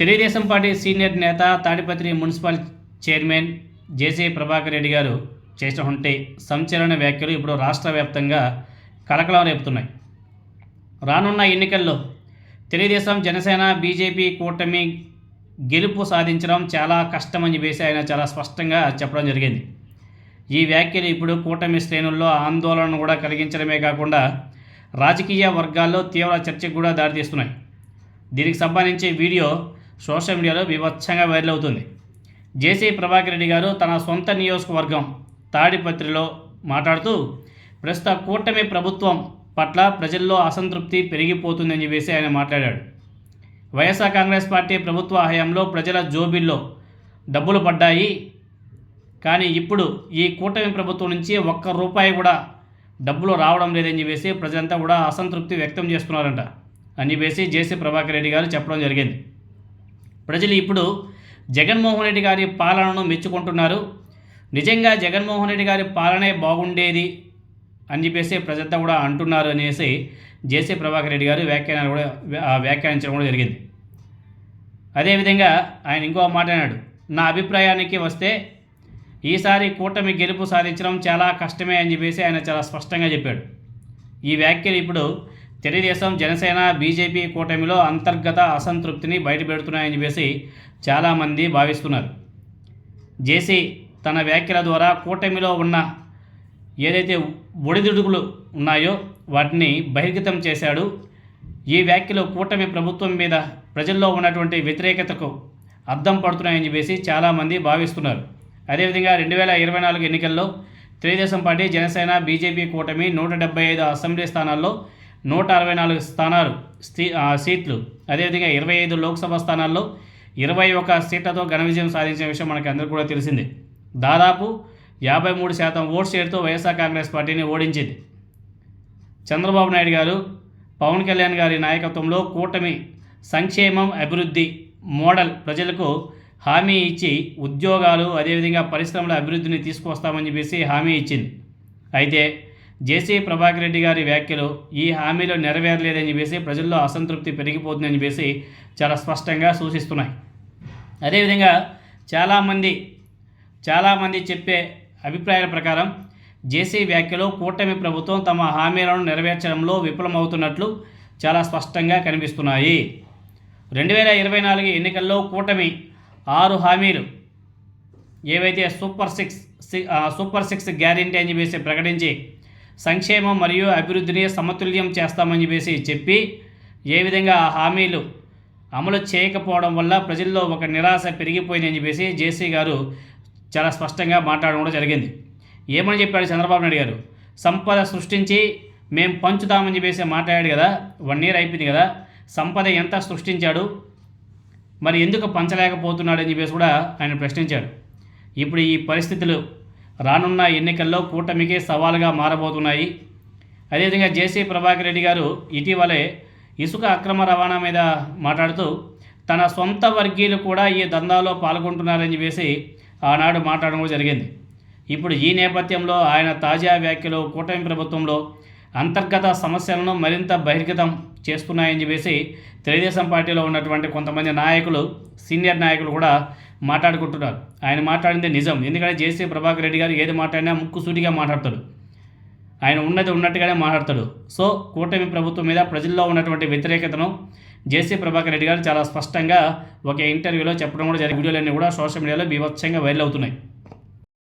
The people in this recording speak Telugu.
తెలుగుదేశం పార్టీ సీనియర్ నేత Tadipatri municipal chairman JC Prabhakar Reddy గారు చేసినటువంటి సంచలన వ్యాఖ్యలు ఇప్పుడు రాష్ట్ర వ్యాప్తంగా కలకలం రేపుతున్నాయి. రానున్న ఎన్నికల్లో తెలుగుదేశం జనసేన బీజేపీ కూటమి గెలుపు సాధించడం చాలా కష్టమని చెప్పేసి ఆయన చాలా స్పష్టంగా చెప్పడం జరిగింది. ఈ వ్యాఖ్యలు ఇప్పుడు కూటమి శ్రేణుల్లో ఆందోళన కూడా కలిగించడమే కాకుండా రాజకీయ వర్గాల్లో తీవ్ర చర్చకు కూడా దారితీస్తున్నాయి. దీనికి సంబంధించి వీడియో సోషల్ మీడియాలో వివత్సంగా వైరల్ అవుతుంది. జేసీ ప్రభాకర్ రెడ్డి గారు తన సొంత నియోజకవర్గం తాడిపత్రిలో మాట్లాడుతూ ప్రస్తుత కూటమి ప్రభుత్వం పట్ల ప్రజల్లో అసంతృప్తి పెరిగిపోతుందని చెప్పేసి ఆయన మాట్లాడాడు. వైఎస్ఆర్ కాంగ్రెస్ పార్టీ ప్రభుత్వ హయాంలో ప్రజల జోబిల్లో డబ్బులు పడ్డాయి. కానీ ఇప్పుడు ఈ కూటమి ప్రభుత్వం నుంచి ఒక్క రూపాయి కూడా డబ్బులు రావడం లేదని చెప్పేసి ప్రజలంతా కూడా అసంతృప్తి వ్యక్తం చేస్తున్నారంట అని చెప్పేసి జేసీ ప్రభాకర్ రెడ్డి గారు చెప్పడం జరిగింది. ప్రజలు ఇప్పుడు జగన్మోహన్ రెడ్డి గారి పాలనను మెచ్చుకుంటున్నారు. నిజంగా జగన్మోహన్ రెడ్డి గారి పాలనే బాగుండేది అని చెప్పేసి ప్రజంతా కూడా అంటున్నారు అనేసి జేసీ ప్రభాకర్ రెడ్డి గారు వ్యాఖ్యానాలు కూడా వ్యాఖ్యానించడం కూడా జరిగింది. అదేవిధంగా ఆయన ఇంకో మాట అన్నాడు నా అభిప్రాయానికి వస్తే ఈసారి కూటమి గెలుపు సాధించడం చాలా కష్టమే అని చెప్పేసి ఆయన చాలా స్పష్టంగా చెప్పాడు. ఈ వ్యాఖ్యలు ఇప్పుడు తెలుగుదేశం జనసేన బీజేపీ కూటమిలో అంతర్గత అసంతృప్తిని బయటపెడుతున్నాయని చెప్పేసి చాలామంది భావిస్తున్నారు. జేసీ తన వ్యాఖ్యల ద్వారా కూటమిలో ఉన్న ఏదైతే ఒడిదుడుకులు ఉన్నాయో వాటిని బహిర్గతం చేశాడు. ఈ వ్యాఖ్యలు కూటమి ప్రభుత్వం మీద ప్రజల్లో ఉన్నటువంటి వ్యతిరేకతకు అద్దం పడుతున్నాయని చెప్పేసి చాలామంది భావిస్తున్నారు. అదేవిధంగా రెండు వేల ఇరవై నాలుగు ఎన్నికల్లో తెలుగుదేశం పార్టీ జనసేన బీజేపీ కూటమి నూట డెబ్బై ఐదు అసెంబ్లీ స్థానాల్లో నూట అరవై నాలుగు స్థానాలు సీట్లు. అదేవిధంగా ఇరవై ఐదు లోక్సభ స్థానాల్లో ఇరవై ఒక సీట్లతో ఘన విజయం సాధించిన విషయం మనకు అందరికీ కూడా తెలిసిందే. దాదాపు యాభై మూడు శాతం ఓట్ షేర్తో వైఎస్ఆర్ కాంగ్రెస్ పార్టీని ఓడించింది. చంద్రబాబు నాయుడు గారు పవన్ కళ్యాణ్ గారి నాయకత్వంలో కూటమి సంక్షేమం అభివృద్ధి మోడల్ ప్రజలకు హామీ ఇచ్చి ఉద్యోగాలు అదేవిధంగా పరిశ్రమల అభివృద్ధిని తీసుకొస్తామని చెప్పేసి హామీ ఇచ్చింది. అయితే జేసీ ప్రభాకర్ రెడ్డి గారి వ్యాఖ్యలు ఈ హామీలు నెరవేరలేదని చెప్పేసి ప్రజల్లో అసంతృప్తి పెరిగిపోతుందని చెప్పేసి చాలా స్పష్టంగా సూచిస్తున్నాయి. అదేవిధంగా చాలామంది చాలామంది చెప్పే అభిప్రాయాల ప్రకారం జేసీ వ్యాఖ్యలో కూటమి ప్రభుత్వం తమ హామీలను నెరవేర్చడంలో విఫలమవుతున్నట్లు చాలా స్పష్టంగా కనిపిస్తున్నాయి. రెండు వేల ఇరవై నాలుగు ఎన్నికల్లో కూటమి ఆరు హామీలు ఏవైతే super six super six guarantee అని చెప్పేసి ప్రకటించి సంక్షేమం మరియు అభివృద్ధిని సమతుల్యం చేస్తామని చెప్పేసి చెప్పి ఏ విధంగా ఆ హామీలు అమలు చేయకపోవడం వల్ల ప్రజల్లో ఒక నిరాశ పెరిగిపోయిందని చెప్పేసి జేసీ గారు చాలా స్పష్టంగా మాట్లాడడం కూడా జరిగింది. ఏమని చెప్పాడు చంద్రబాబు నాయుడు గారు? సంపద సృష్టించి మేము పంచుతామని చెప్పేసి మాట్లాడాడు కదా వన్ ఇయర్ అయిపోయింది కదా సంపద ఎంత సృష్టించాడు మరి ఎందుకు పంచలేకపోతున్నాడని చెప్పేసి కూడా ఆయన ప్రశ్నించాడు. ఇప్పుడు ఈ పరిస్థితులు రానున్న ఎన్నికల్లో కూటమికి సవాలుగా మారబోతున్నాయి. అదేవిధంగా జేసీ ప్రభాకర్ రెడ్డి గారు ఇటీవలే ఇసుక అక్రమ రవాణా మీద మాట్లాడుతూ తన సొంత వర్గీయులు కూడా ఈ దందాలో పాల్గొంటున్నారని చెప్పేసి ఆనాడు మాట్లాడడం కూడా జరిగింది. ఇప్పుడు ఈ నేపథ్యంలో ఆయన తాజా వ్యాఖ్యలు కూటమి ప్రభుత్వంలో అంతర్గత సమస్యలను మరింత బహిర్గతం చేస్తున్నాయని చెప్పేసి తెలుగుదేశం పార్టీలో ఉన్నటువంటి కొంతమంది నాయకులు సీనియర్ నాయకులు కూడా మాట్లాడుకుంటున్నారు. ఆయన మాట్లాడింది నిజం. ఎందుకంటే జేసీ ప్రభాకర్ రెడ్డి గారు ఏది మాట్లాడినా ముక్కు సూటిగా మాట్లాడతాడు. ఆయన ఉన్నది ఉన్నట్టుగానే మాట్లాడతాడు. సో కూటమి ప్రభుత్వం మీద ప్రజల్లో ఉన్నటువంటి వ్యతిరేకతను జేసీ ప్రభాకర్ రెడ్డి గారు చాలా స్పష్టంగా ఒక ఇంటర్వ్యూలో చెప్పడం కూడా జరిగిన వీడియోలన్నీ కూడా సోషల్ మీడియాలో బీభత్సంగా వైరల్ అవుతున్నాయి.